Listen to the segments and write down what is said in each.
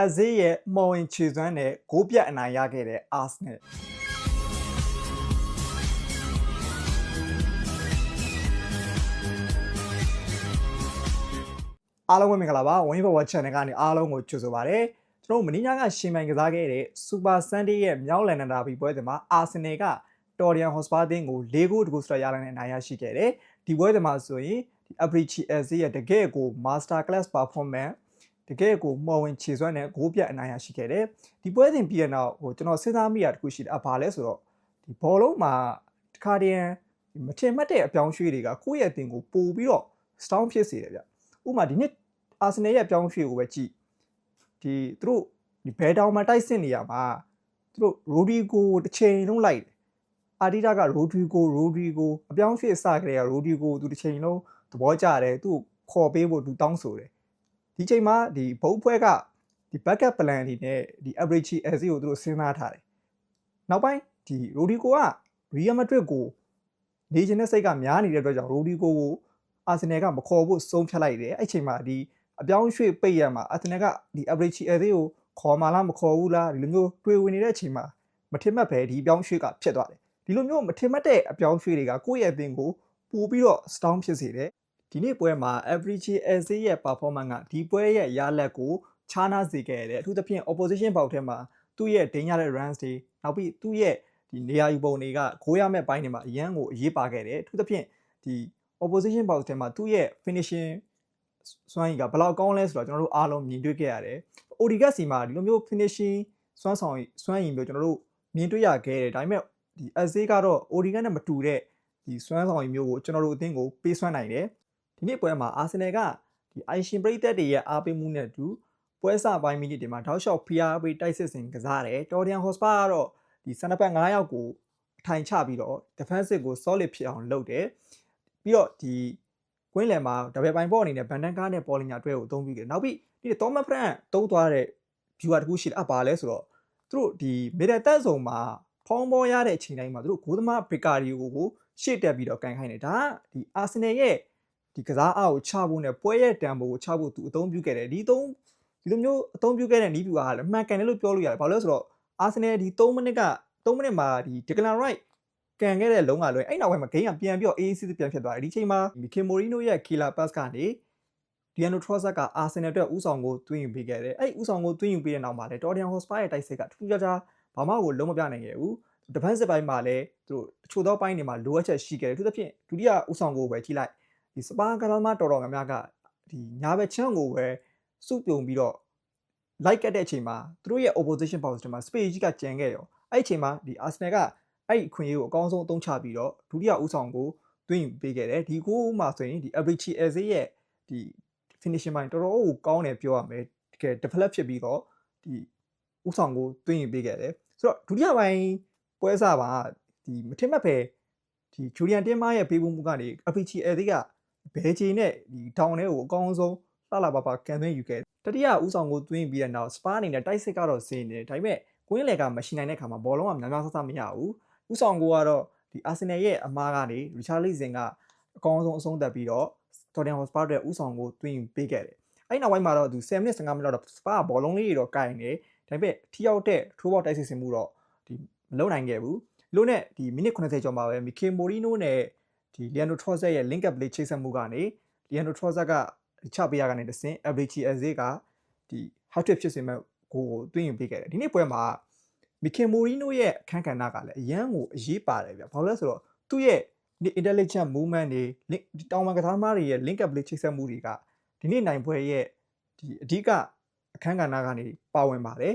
အဇေးရဲ့မော်ဝင်ခြေစွမ်းနဲ့ဂိုးပြတ်အနိုင်ရခဲ့တဲ့အာဆနယ်အားလုံးပဲမင်္ဂလာပါဝင်းဘော်ဝါ channel ကနေအားလုံးကိုကြိုဆိုပါရစေကျွန်တော်တို့မင်းညာကရှင်မိုင်ကစားခဲ့တဲ့ Super Sunday ရဲ့မြောက်လန်ဒန်ဒါဘီပွဲစဉ်မှာအာဆင်နယ်ကတော်ရီယန်ဟော့စပါအသင်းကို၄ဂိုးတကူစတရရနိုင်တဲ့အနိုင်ရရှိခဲ့တယ်ဒီပွဲစဉ်မှာဆိုရင်ဒီ Abrichi SC ရဲ့တကယ့်ကို Master Class Performance တ ကယ်ကိုမော်ဝင်ခြေစွမ်းနဲ့ဂိုးပြတ်အနိုင်ရရှိခဲ့တယ်ဒီပွဲစဉ်ပြီးတဲ့နောက်ဟိုကျွန်တော်စဉ်းစားမိတာတခုရှိတယ်အဘာလဲဆိုတော့ဒီဘောလုံးမှာတခါတည်းမထင်မှတ်တဲ့အပြောင်းရွှေ့တွေကကိုယ့်ရဲ့အသင်ကိုပို့ပြီးတော့ strong ဖြစ်စေတယ်ဗျဥပမာဒီနှစ်အာဆင်နယ်ရဲ့အပြောင်းရွှေ့ကိုပဲကြည့်ဒီသူတို့ဒီဘဲတောင်မှာတိုက်စစ်နေရမှာသူတို့ရိုဒီဂိုတစ်ချိန်လုံးလိုက်တယ်အာဒီတာကရိုဒရီဂိုရိုဒရီဂိုအပြောင်းရွှေ့စကြတဲ့ကရိုဒရီဂိုသူတစ်ချိန်လုံးသဘောကျတယ်သူ့ကိုခေါ်ပေးဖို့သူတောင်းဆိုတယ် ဒီချိန်မှာဒီဘုံဖွဲကဒီ backup plan အနေနဲ့ဒီ average AC ကိုသူတို့စဉ်းစားထားတယ်နောက်ပိုင်းဒီရိုဒီဂိုက Real Madrid ကိုနေချင်တဲ့စိတ်ကများနေတဲ့အတွက်ကြောင့်ရိုဒီဂိုကိုအာဆင်နယ်ကမခေါ်ဖို့ဆုံးဖြတ်လိုက်တယ်အဲ့ချိန်မှာဒီအပြောင်းရွှေ့ပိတ်ရမှာအာဆင်နယ်ကဒီ average AC ကိုခေါ်မှလားမခေါ်ဘူးလားဒီလိုမျိုးတွေးဝင်နေတဲ့အချိန်မှာမထင်မှတ်ပဲဒီအပြောင်းရွှေ့ကဖြစ်သွားတယ်ဒီလိုမျိုးမထင်မှတ်တဲ့အပြောင်းရွှေ့တွေကကိုယ့်ရဲ့အသင်ကိုပို့ပြီးတော့ strong ဖြစ်စေတယ် ဒီနေ့ပွဲမှာ average AC ရဲ့ performance ကဒီပွဲရဲ့ရလဒ်ကိုခြားနာစေခဲ့တယ်အထူးသဖြင့် opposition ဘောက်ထဲမှာသူ့ရဲ့ဒိန်းရတဲ့ runs တွေနောက်ပြီးသူ့ရဲ့ဒီနေရာယူပုံတွေကဂိုးရမဲ့ဘိုင်းတွေမှာအရန်ကိုအရေးပါခဲ့တယ်အထူးသဖြင့်ဒီ opposition box ထဲမှာသူ့ရဲ့ finishing စွမ်းရည်ကဘယ်လောက်ကောင်းလဲဆိုတော့ကျွန်တော်တို့အားလုံးမြင်တွေ့ခဲ့ရတယ်။ Odegaard စီမှာဒီလိုမျိုး finishing စွမ်းဆောင်စွမ်းရည်မျိုးကျွန်တော်တို့မြင်တွေ့ရခဲ့တယ်။ဒါပေမဲ့ဒီ Azay ကတော့ Odegaard နဲ့မတူတဲ့ဒီစွမ်းဆောင်ရည်မျိုးကိုကျွန်တော်တို့အသင်းကိုပေးစွမ်းနိုင်တယ်။ ဒီနေ့ပွဲမှာ Arsenal ကဒီ Aishin ပရိသတ်တွေရဲ့အားပေးမှုနဲ့အတူပွဲစပိုင်းမိနစ်တွေမှာထောက်လျှောက် PRB တိုက်စစ်စင်ကစားတယ်။ Tordian Hotspur ကတော့ဒီစနပတ်9ယောက်ကိုအထိုင်ချပြီးတော့ defensive ကို solid ဖြစ်အောင်လုပ်တယ်။ပြီးတော့ဒီကွင်းလယ်မှာဒဘယ်ပိုင်ပေါ့အနေနဲ့ဗန်ဒန်ကားနဲ့ပေါ်လင်ညာတွဲကိုအသုံးပြုတယ်နောက်ပြီးဒီသောမတ်ဖရန့်တုံးသွားတဲ့ viewer တခုရှိတယ်အပါလဲဆိုတော့သူတို့ဒီမီဒယ်တက်ဆုံမှာဖောင်းပေါ်ရတဲ့အချိန်တိုင်းမှာသူတို့ဂိုးသမားဘရီကာဒီယိုကိုရှေ့တက်ပြီးတော့ကန်ခိုင်းတယ်ဒါကဒီအာဆင်နယ်ရဲ့ ဒီကစားအားကိုချဖို့နဲ့ပွဲရဲ့တန်ဖိုးကိုချဖို့သူအသုံးပြုခဲ့တယ်ဒီသုံးဒီလိုမျိုးအသုံးပြုခဲ့တဲ့နီးပြူကလည်းမှန်ကန်တယ်လို့ပြောလို့ရတယ်ဘာလို့လဲဆိုတော့အာဆင်နယ်ဒီ3မိနစ်က3မိနစ်မှာဒီဒီကလန်ရိုက်ကန်ခဲ့တဲ့လုံးကလွယ်အဲ့နောက်ပိုင်းမှာဂိမ်းကပြန်ပြီးတော့ AAC ပြန်ဖြစ်သွားတယ်ဒီချိန်မှာမီကေမိုရီနိုရဲ့ killer pass ကနေဒီယန်နိုထရော့ဆတ်ကအာဆင်နယ်အတွက်ဥဆောင်ကိုတွင်းယူပေးခဲ့တယ်အဲ့ဥဆောင်ကိုတွင်းယူပေးတဲ့နောက်မှာလည်းတော်တန်ဟော့စပါရဲ့တိုက်စစ်ကထူးခြားခြားဘာမှကိုလုံးမပြနိုင်ခဲ့ဘူး defensive ဘိုင်းမှာလည်းသူတို့အချို့သောပိုင်းတွေမှာလိုအပ်ချက်ရှိခဲ့တယ်သူသဖြင့်ဒုတိယဥဆောင်ကိုပဲကြည့်လိုက် ဒီစပါကစားသမားတော်တော်များများကဒီညာဘက်ချမ်းကိုပဲစုပြုံပြီးတော့ like ကတဲ့အချိန်မှာသူတို့ရဲ့ opposition box တွေမှာ space ကြီးကကျန်ခဲ့ရောအဲ့ဒီအချိန်မှာဒီ Arsenal ကအဲ့ဒီအခွင့်အရေးကိုအကောင်းဆုံးအသုံးချပြီးတော့ဒုတိယဦးဆောင်ကိုတွင်းယူပေးခဲ့တယ်ဒီကိုမှာဆိုရင်ဒီ average as ရဲ့ဒီ finishing ပိုင်းတော်တော်ကိုကောင်းတယ်ပြောရမယ်တကယ် develop ဖြစ်ပြီးတော့ဒီဦးဆောင်ကိုတွင်းယူပေးခဲ့တယ်ဆိုတော့ဒုတိယပိုင်းပွဲစားပါဒီမထင်မှတ်ပဲဒီဂျူလီယန်တင်မာရဲ့ပေးဖို့မှုကနေ average as က ဘဲချီနဲ့ဒီတောင်ထဲကိုအကောင်းဆုံးလှလှပပကန်သွင်းယူခဲ့တတိယဦးဆောင်ကိုတွင်းပြီးတဲ့နောက်စပါအနေနဲ့တိုက်စစ်ကတော့စီးနေတယ်ဒါပေမဲ့ကွင်းလေကမရှိနိုင်တဲ့ခါမှာဘောလုံးကများများဆဆမရဘူးဥဆောင်ကိုကတော့ဒီအာဆင်နယ်ရဲ့အမားကနေရီချာလီဇင်ကအကောင်းဆုံးအဆုံးသတ်ပြီးတော့တော်တန်ဟော့စပါရဲ့ဥဆောင်ကိုတွင်းပေးခဲ့တယ်အဲ့နောက်ပိုင်းမှာတော့သူ10မိနစ်15မိနစ်တော့စပါဘောလုံးလေးတွေတော့ကင်နေဒါပေမဲ့ထိရောက်တဲ့ထိုးဘောက်တိုက်စစ်စင်မှုတော့ဒီမလုံနိုင်ခဲ့ဘူးလို့နဲ့ဒီမိနစ်80ကျော်မှာပဲမီကေမိုရီနိုနဲ့ ဒီလီယန်ဒိုထရော့ဆက်ရဲ့ link up play ချိတ်ဆက်မှုကနေလီယန်ဒိုထရော့ဆက်ကချပေးရကနေတဆင့် average as ကဒီ hat trick ဖြစ်စေမဲ့ကိုကိုတွင်းယူပေးခဲ့တယ်ဒီနေ့ပွဲမှာမီခင်မိုရီနိုရဲ့အခန်းကဏ္ဍကလည်းအရန်ကိုအရေးပါတယ်ဗျဘာလို့လဲဆိုတော့သူ့ရဲ့ intelligent movement တွေဒီတောင်ပန်ကစားသမားတွေရဲ့ link up play ချိတ်ဆက်မှုတွေကဒီနေ့နိုင်ပွဲရဲ့ဒီအဓိကအခန်းကဏ္ဍကနေပါဝင်ပါတယ်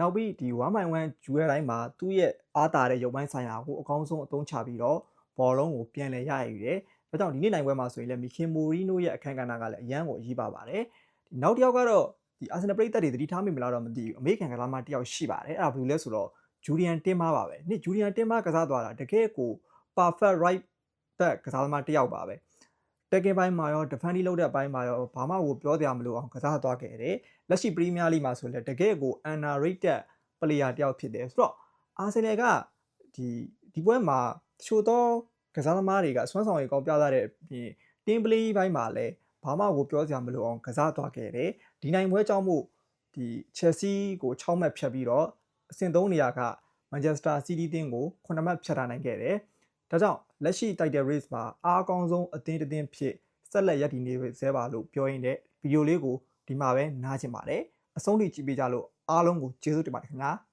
နောက်ပြီးဒီ1/1ဂျူရဲတိုင်းမှာသူ့ရဲ့အားတာတဲ့ရုပ်ပိုင်းဆိုင်ရာကိုအကောင်းဆုံးအသုံးချပြီးတော့ ဘောလုံးကိုပြန်လည်ရယူတယ်။ဒါကြောင့်ဒီနေ့နိုင်ပွဲမှာဆိုရင်လည်းမီခင်မိုရီနိုရဲ့အခန်းကဏ္ဍကလည်းအရန်ကိုအရေးပါပါတယ်။ဒီနောက်တစ်ယောက်ကတော့ဒီအာဆင်နယ်ပရိသတ်တွေသတိထားမိမလားတော့မသိဘူးအမေရိကန်ကစားမတစ်ယောက်ရှိပါတယ်အဲ့ဒါဘယ်လိုလဲဆိုတော့ဂျူလီယန်တင်မာပါပဲနေ့ဂျူလီယန်တင်မာကစားသွားတာတကယ်ကို perfect right back ကစားသမားတစ်ယောက်ပါပဲတက်ကင်ပိုင်းမှာရော defending လုပ်တဲ့ဘိုင်းမှာရောဘာမှကိုပြောစရာမလိုအောင်ကစားသွားခဲ့တယ်လက်ရှိ Premier League မှာဆိုလည်းတကယ်ကို underrated player တစ်ယောက်ဖြစ်တယ်ဆိုတော့အာဆင်နယ်ကဒီဒီပွဲမှာ တချို့သောကစားသမားတွေကစွမ်းဆောင်ရည်ကောင်းပြသတဲ့အပြင် team play ဘိုင်းမှာလည်းဘာမှကိုပြောစရာမလိုအောင်ကစားသွားခဲ့တယ်ဒီနိုင်ပွဲကြောင့်မို့ဒီ Chelsea ကို6မှတ်ဖြတ်ပြီးတော့အဆင့်3နေရာက Manchester City တင်းကို9မှတ်ဖြတ်ထားနိုင်ခဲ့တယ်။ဒါကြောင့်လက်ရှိ title race မှာအားအကောင်းဆုံးအသင်းတစ်သင်းဖြစ်ဆက်လက်ရည်တည်နေဆဲပါလို့ပြောရင်းနဲ့ဗီဒီယိုလေးကိုဒီမှာပဲနားချင်ပါတယ်။အဆုံးထိကြည့်ပေးကြလို့အားလုံးကိုကျေးဇူးတင်ပါတယ်ခင်ဗျာ။